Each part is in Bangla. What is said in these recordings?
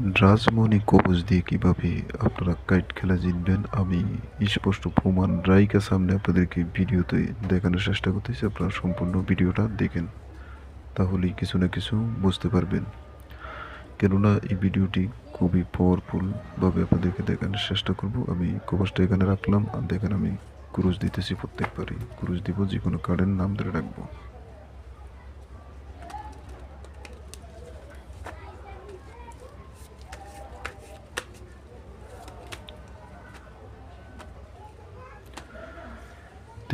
রাজমণি কবজ দিয়ে কীভাবে আপনারা কাইট খেলা জিতবেন আমি স্পষ্ট প্রমাণ রাইকা সামনে আপনাদেরকে ভিডিওতে দেখানোর চেষ্টা করতেছি, আপনারা সম্পূর্ণ ভিডিওটা দেখেন, তাহলেই কিছু না কিছু বুঝতে পারবেন। কেননা এই ভিডিওটি খুবই পাওয়ারফুলভাবে আপনাদেরকে দেখানোর চেষ্টা করব, আমি কবজটা এখানে রাখলাম, আর দেখেন আমি ক্রুজ দিতেছি প্রত্যেকবারই, ক্রুজ দিব যে কোনো কার্ডের নাম ধরে রাখব।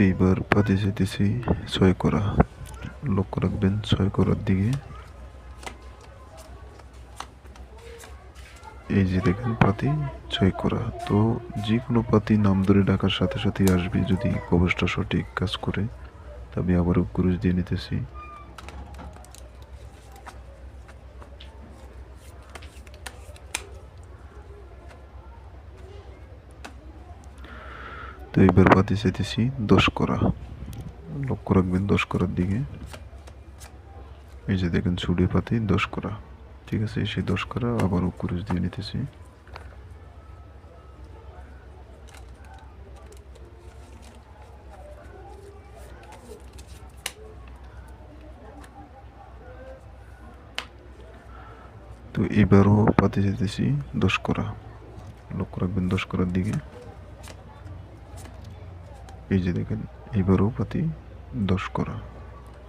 এইবার পাতে যেতেছি ছয় করা লক্ষ্য রাখবেন ছয় করার দিকে। এই যে দেখেন পাতি ছয় করা তো যে কোনো পাতি নাম ধরে ডাকার সাথে সাথে আসবে যদি কবচটা সঠিক কাজ করে। তবে আবারও ক্রুশ দিয়ে নিতেছি। তো এবার পাতি চাইতেছি দশ করা লক্ষ্য রাখবেন দশ করার দিকে। এই যে দেখেন ছুড়ে পাতি দশ করা ঠিক আছে সেই দশ করা আবারও কুরুশ দিয়ে নিতেছি। তো এবারও পাতি যেতেছি দশ করা লক্ষ্য রাখবেন দশ করার দিকে। এই যে দেখেন এবারও পাতি দশ করা,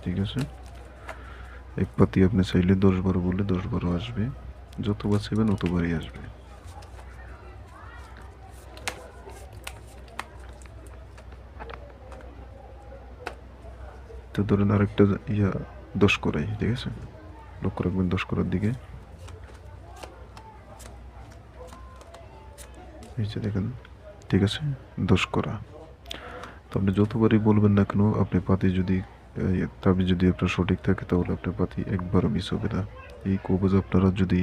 ঠিক আছে? এক পাতি আপনি চাইলে দশ বারো বললে দশ বারো আসবে, যতবার চাইবেন অতবারই আসবে। তো ধরেন আরেকটা ইয়া দশ করাই, ঠিক আছে? লক্ষ্য রাখবেন দশ করার দিকে। এই যে দেখেন, ঠিক আছে? দশ করা। তো আপনি যতবারই বলবেন না কেন, আপনি পাতি যদি তাবি যদি আপনার সঠিক থাকে, তাহলে আপনার পাতি একবারও মিস হবে না। এই কবজ আপনারা যদি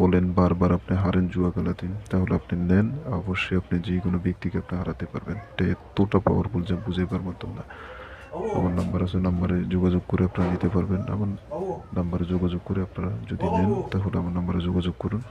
বলেন বারবার আপনি হারেন জুয়া খেলাতে, তাহলে আপনি নেন, অবশ্যই আপনি যে কোনো ব্যক্তিকে আপনি হারাতে পারবেন। এটা এতটা পাওয়ারফুল যে বুঝে পার মতন না। আমার নাম্বার আছে নাম্বারে যোগাযোগ করে আপনারা নিতে পারবেন। আমার নাম্বারে যোগাযোগ করে আপনারা যদি নেন, তাহলে আমার নাম্বারে যোগাযোগ করুন।